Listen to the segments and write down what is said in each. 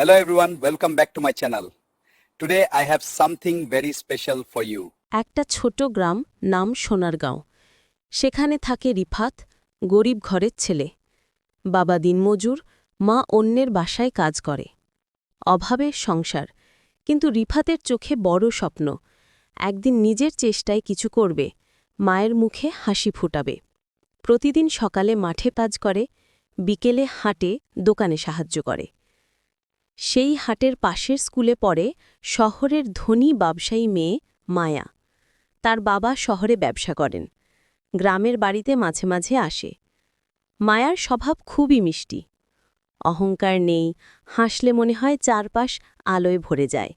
Hello everyone, welcome back to my channel. Today I have something very special for you. একটা ছোট গ্রাম নাম সোনারগাঁও। সেখানে থাকে রিফাত গরিব ঘরের ছেলে। বাবা দিনমজুর মা অন্যের বাসায় কাজ করে। অভাবের সংসার। কিন্তু রিফাতের চোখে বড় স্বপ্ন। একদিন নিজের চেষ্টায় কিছু করবে মায়ের মুখে হাসি ফুটাবে। প্রতিদিন সকালে মাঠে কাজ করে বিকেলে হাটে দোকানে সাহায্য করে। সেই হাটের পাশের স্কুলে পড়ে শহরের ধনী ব্যবসায়ী মেয়ে মায়া। তার বাবা শহরে ব্যবসা করেন, গ্রামের বাড়িতে মাঝে মাঝে আসে। মায়ার স্বভাব খুবই মিষ্টি। অহংকার নেই, হাসলে মনে হয় চারপাশ আলোয় ভরে যায়।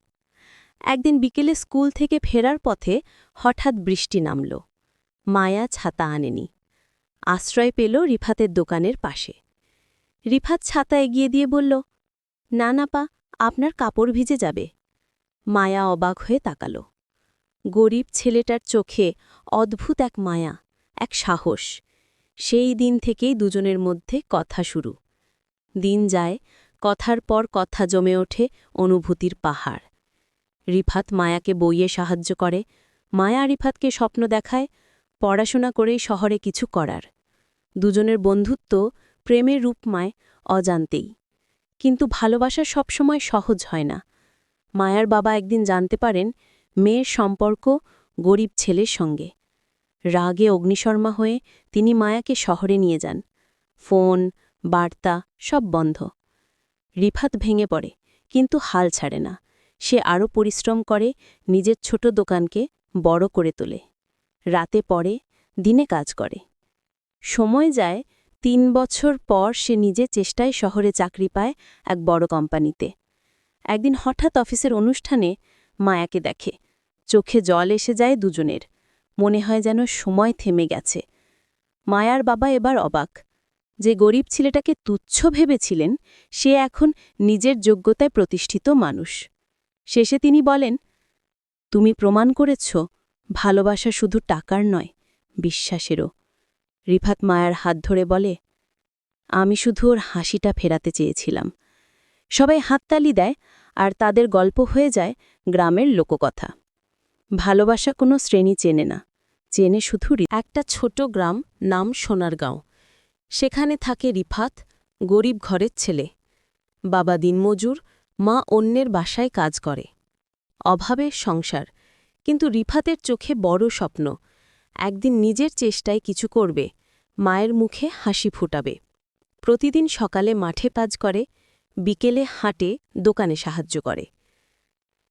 একদিন বিকেলে স্কুল থেকে ফেরার পথে হঠাৎ বৃষ্টি নামল। মায়া ছাতা আনেনি। আশ্রয় পেল রিফাতের দোকানের পাশে। রিফাত ছাতা এগিয়ে দিয়ে বলল না না পা, আপনার কাপড় ভিজে যাবে। মায়া অবাক হয়ে তাকাল। গরিব ছেলেটার চোখে অদ্ভুত এক মায়া, এক সাহস। সেই দিন থেকেই দুজনের মধ্যে কথা শুরু। দিন যায়, কথার পর কথা জমে ওঠে অনুভূতির পাহাড়। রিফাত মায়াকে বইয়ে সাহায্য করে। মায়া রিফাতকে স্বপ্ন দেখায়, পড়াশোনা করেই শহরে কিছু করার। দুজনের বন্ধুত্ব প্রেমের রূপমায় অজান্তেই। কিন্তু ভালোবাসা সবসময় সহজ হয় না। মায়ার বাবা একদিন জানতে পারেন, মেয়ের সম্পর্ক গরিব ছেলের সঙ্গে। রাগে অগ্নিশর্মা হয়ে তিনি মায়াকে শহরে নিয়ে যান। ফোন, বার্তা সব বন্ধ। রিফাত ভেঙে পড়ে, কিন্তু হাল ছাড়ে না। সে আরও পরিশ্রম করে, নিজের ছোট দোকানকে বড় করে তোলে। রাতে পড়ে, দিনে কাজ করে। সময় যায় তিন বছর পর সে নিজে চেষ্টায় শহরে চাকরি পায় এক বড় কোম্পানিতে। একদিন হঠাৎ অফিসের অনুষ্ঠানে মায়াকে দেখে। চোখে জল এসে যায় দুজনের। মনে হয় যেন সময় থেমে গেছে। মায়ার বাবা এবার অবাক। যে গরিব ছেলেটাকে তুচ্ছ ভেবেছিলেন, সে এখন নিজের যোগ্যতায় প্রতিষ্ঠিত মানুষ। শেষে তিনি বলেন, তুমি প্রমাণ করেছ, ভালোবাসা শুধু টাকার নয়, বিশ্বাসেরও। রিফাত মায়ার হাত ধরে বলে, আমি শুধু ওর হাসিটা ফেরাতে চেয়েছিলাম। সবাই হাততালি দেয় আর তাদের গল্প হয়ে যায় গ্রামের লোককথা। ভালোবাসা কোনো শ্রেণি চেনে না। চেনে শুধু একটা ছোট গ্রাম নাম সোনারগাঁও। সেখানে থাকে রিফাত, গরিব ঘরের ছেলে। বাবা দিনমজুর, মা অন্যের বাসায় কাজ করে। অভাবের সংসার। কিন্তু রিফাতের চোখে বড় স্বপ্ন। একদিন নিজের চেষ্টায় কিছু করবে, মায়ের মুখে হাসি ফুটাবে। প্রতিদিন সকালে মাঠে কাজ করে, বিকেলে হাটে দোকানে সাহায্য করে।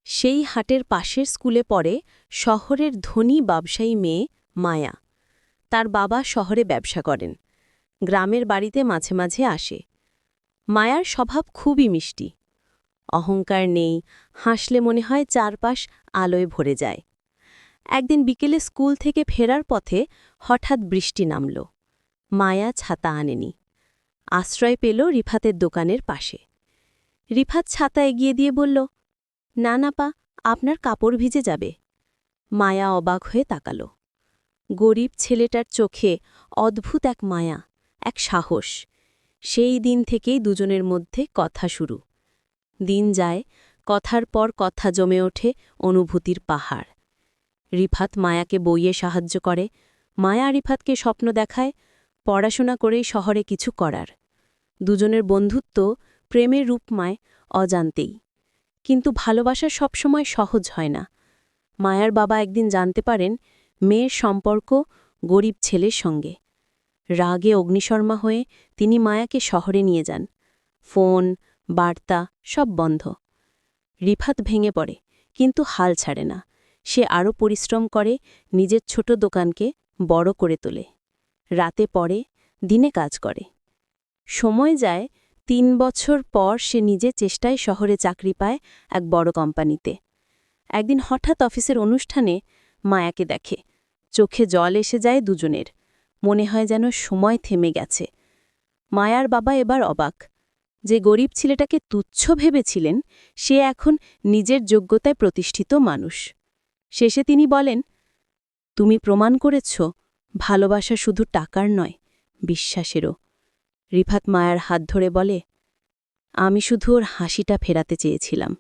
সেই হাটের পাশের স্কুলে পড়ে শহরের ধনী ব্যবসায়ী মেয়ে মায়া। তার বাবা শহরে ব্যবসা করেন, গ্রামের বাড়িতে মাঝে মাঝে আসে। মায়ার স্বভাব খুবই মিষ্টি। অহংকার নেই, হাসলে মনে হয় চারপাশ আলোয় ভরে যায়। একদিন বিকেলে স্কুল থেকে ফেরার পথে হঠাৎ বৃষ্টি নামল। মায়া ছাতা আনেনি। আশ্রয় পেল রিফাতের দোকানের পাশে। রিফাত ছাতা এগিয়ে দিয়ে বলল, না না পা, আপনার কাপড় ভিজে যাবে। মায়া অবাক হয়ে তাকাল। গরিব ছেলেটার চোখে অদ্ভুত এক মায়া, এক সাহস। সেই দিন থেকেই দুজনের মধ্যে কথা শুরু। দিন যায়, কথার পর কথা জমে ওঠে অনুভূতির পাহাড়। রিফাত মায়াকে বইয়ে সাহায্য করে। মায়া রিফাতকে স্বপ্ন দেখায় পড়াশোনা করেই শহরে কিছু করার। দুজনের বন্ধুত্ব প্রেমের রূপমায় অজান্তেই। কিন্তু ভালোবাসা সবসময় সহজ হয় না। মায়ার বাবা একদিন জানতে পারেন, মেয়ের সম্পর্ক গরিব ছেলের সঙ্গে। রাগে অগ্নিশর্মা হয়ে তিনি মায়াকে শহরে নিয়ে যান। ফোন, বার্তা সব বন্ধ। রিফাত ভেঙে পড়ে, কিন্তু হাল ছাড়ে না। সে আরও পরিশ্রম করে, নিজের ছোট দোকানকে বড় করে তোলে। রাতে পড়ে দিনে কাজ করে। সময় যায়, তিন বছর পর সে নিজে চেষ্টায় শহরে চাকরি পায় এক বড় কোম্পানিতে। একদিন হঠাৎ অফিসের অনুষ্ঠানে মায়াকে দেখে। চোখে জল এসে যায় দুজনের। মনে হয় যেন সময় থেমে গেছে। মায়ার বাবা এবার অবাক। যে গরিব ছেলেটাকে তুচ্ছ ভেবেছিলেন, সে এখন নিজের যোগ্যতায় প্রতিষ্ঠিত মানুষ। শেষে তিনি বলেন, তুমি প্রমাণ করেছ, ভালোবাসা শুধু টাকার নয়, বিশ্বাসেরও। রিফাত মায়ার হাত ধরে বলে, আমি শুধু ওর হাসিটা ফেরাতে চেয়েছিলাম।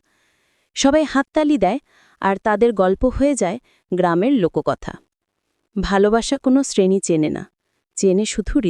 সবাই হাততালি দেয়, আর তাদের গল্প হয়ে যায় গ্রামের লোককথা। ভালোবাসা কোনো শ্রেণি চেনে না, চেনে শুধু